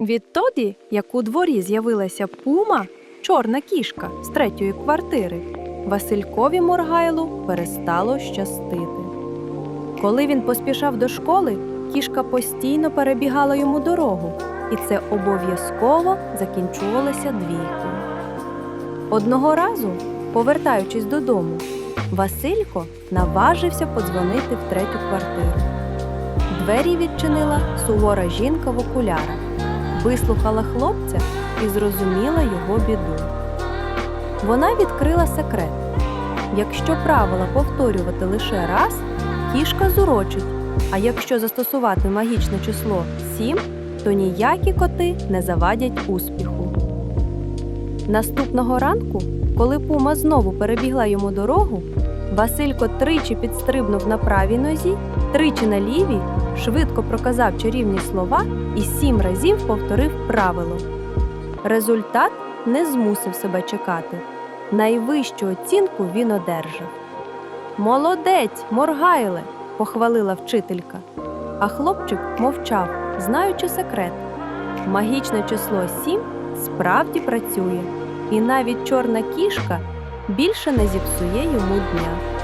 Відтоді, як у дворі з'явилася пума, чорна кішка з третьої квартири, Василькові Моргайлу перестало щастити. Коли він поспішав до школи, кішка постійно перебігала йому дорогу, і це обов'язково закінчувалося двійкою. Одного разу, повертаючись додому, Василько наважився подзвонити в третю квартиру. Двері відчинила сувора жінка в окулярах, вислухала хлопця і зрозуміла його біду. Вона відкрила секрет. Якщо правила повторювати лише раз, кішка зурочить, а якщо застосувати магічне число 7, то ніякі коти не завадять успіху. Наступного ранку, коли пума знову перебігла йому дорогу, Василько тричі підстрибнув на правій нозі, тричі на лівій, швидко проказав чарівні слова і сім разів повторив правило. Результат не змусив себе чекати. Найвищу оцінку він одержав. Молодець, Моргайле! похвалила вчителька. А хлопчик мовчав, знаючи секрет. Магічне число 7 справді працює, і навіть чорна кішка більше не зіпсує йому дня.